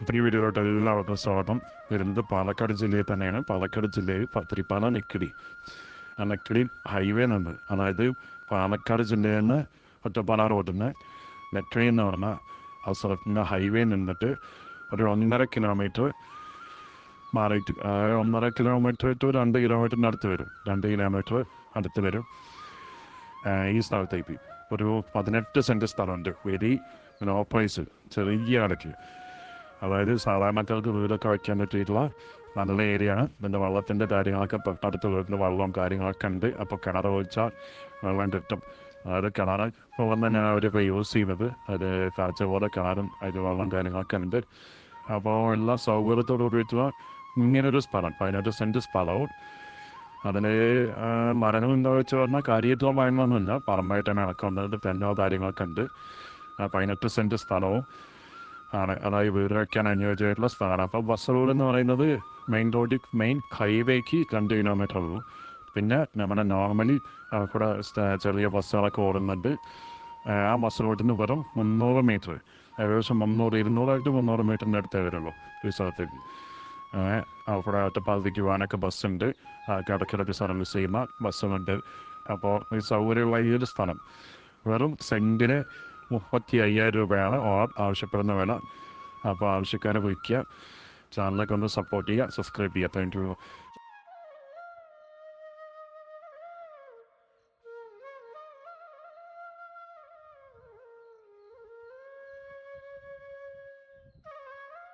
പുതിയ വീഡിയോയിലോട്ട് എല്ലാവർക്കും സ്വാഗതം. വരുന്നത് പാലക്കാട് ജില്ലയിൽ തന്നെയാണ്. പാലക്കാട് ജില്ലയിൽ പത്തിരിപ്പാല നെക്കിടി. ആ നെക്കിടി ഹൈവേ നിന്ന് അതായത് പാലക്കാട് ജില്ലയിൽ നിന്ന് ഒറ്റപ്പാല റോഡിൽ നിന്ന് നെക്കിടി എന്ന് പറഞ്ഞ ആ സ്ഥലത്തിന്റെ ഹൈവേ നിന്നിട്ട് ഒരു ഒന്നര കിലോമീറ്റർ മാറിയിട്ട് ഒന്നര കിലോമീറ്റർ ടു രണ്ട് കിലോമീറ്ററിന്റെ അടുത്ത് വരും. രണ്ട് കിലോമീറ്റർ അടുത്ത് വരും. ഈ സ്ഥലത്തേക്ക്. ഒരു പതിനെട്ട് സെന്റ് സ്ഥലമുണ്ട്. വെരി ലോ പ്രൈസ് ചെറിയ അടയ്ക്ക് അതായത് സാധാരണക്കാർക്ക് വീടൊക്കെ വയ്ക്കാൻ പറ്റിയിട്ടുള്ള നല്ല ഏരിയ ആണ്. ഇതിന്റെ വെള്ളത്തിന്റെ കാര്യങ്ങളൊക്കെ തൊട്ടടുത്ത് വീട്ടിൽ വെള്ളവും കാര്യങ്ങളൊക്കെ ഉണ്ട്. അപ്പോൾ കിണർ ഒഴിച്ചാൽ വെള്ളം കിട്ടും. അതായത് കിണർ വെള്ളം തന്നെയാണ് അവരിപ്പോൾ യൂസ് ചെയ്യുന്നത്. അത് കാഴ്ച പോലെ കിണറും അതിൽ വെള്ളം കാര്യങ്ങളൊക്കെ ഉണ്ട്. അപ്പോൾ എല്ലാ സൗകര്യത്തോട് കൂടിയിട്ടുള്ള ഇങ്ങനൊരു സ്ഥലം. പതിനെട്ട് സെന്റ് സ്ഥലവും. അതിന് മരണം എന്താ വെച്ച് പറഞ്ഞാൽ കാര്യത്വം പറയുന്നൊന്നുമില്ല പറമ്പായിട്ട് തന്നെ നടക്കുന്നത് തെന്നോ കാര്യങ്ങളൊക്കെ ഉണ്ട്. പതിനെട്ട് സെന്റ് സ്ഥലവും. ആണ്. അതായത് വീട് വയ്ക്കാൻ അനുയോജ്യമായിട്ടുള്ള സ്ഥലമാണ്. അപ്പോൾ ബസ് റോഡ് എന്ന് പറയുന്നത് മെയിൻ റോഡിൽ മെയിൻ ഹൈവേക്ക് രണ്ട് കിലോമീറ്റർ ഉള്ളൂ. പിന്നെ നമ്മുടെ നോർമലി കൂടെ ചെറിയ ബസ്സുകളൊക്കെ ഓടുന്നുണ്ട്. ആ, ബസ് റോഡിന് വെറും മുന്നൂറ് മീറ്റർ ഏകദേശം മുന്നൂറ് ഇരുന്നൂറായിട്ട് മുന്നൂറ് മീറ്ററിന്റെ അടുത്തേ വരുള്ളൂ ഈ സ്ഥലത്തേക്ക് അവിടെ ഒറ്റപ്പാലത്തേക്ക് പോകാനൊക്കെ ബസ്സുണ്ട്. ഇടയ്ക്കിടയ്ക്ക് സർവീസ് ചെയ്യുന്ന ബസ്സുകളുണ്ട് അപ്പോൾ ഈ സൗകര്യമുള്ള ഈ ഒരു സ്ഥലം. വെറും സെന്റിന് മുപ്പത്തി അയ്യായിരം രൂപയാണ് ഓർ ആവശ്യപ്പെടുന്ന വില. അപ്പോൾ ആവശ്യക്കാരെ വിളിക്കുക. ചാനലൊക്കെ ഒന്ന് സപ്പോർട്ട് ചെയ്യുക. സബ്സ്ക്രൈബ് ചെയ്യുക. Thank you.